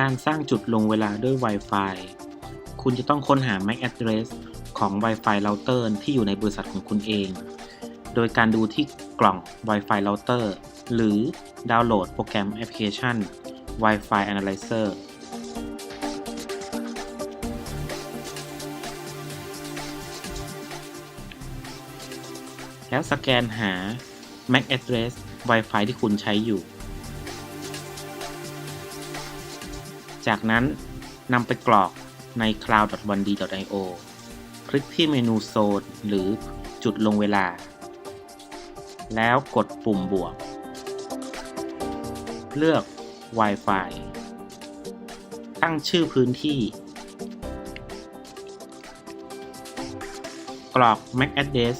การสร้างจุดลงเวลาด้วย Wi-Fi คุณจะต้องค้นหา MAC address ของ Wi-Fi router ที่อยู่ในบริษัทของคุณเอง โดยการดูที่กล่อง Wi-Fi router หรือดาวน์โหลดโปรแกรมแอปพลิเคชัน Wi-Fi Analyzer แล้วสแกนหา MAC address Wi-Fi ที่คุณใช้อยู่ จากนั้นนำไปกรอกใน cloud.1d.io คลิกที่เมนูโซนหรือจุดลงเวลา แล้วกดปุ่มบวก เลือก Wi-Fi ตั้งชื่อพื้นที่ กรอก MAC address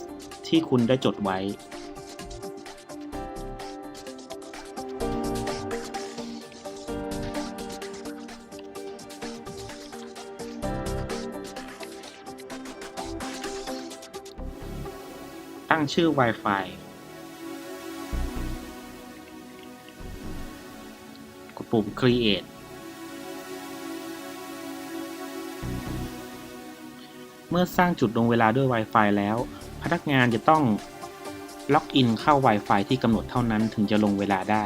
ที่คุณได้จดไว้ ตั้งชื่อ Wi-Fi กดปุ่ม Create เมื่อสร้างจุดลงเวลาด้วย Wi-Fi แล้ว พนักงานจะต้องล็อกอินเข้า Wi-Fi ที่กำหนดเท่านั้นถึงจะลงเวลาได้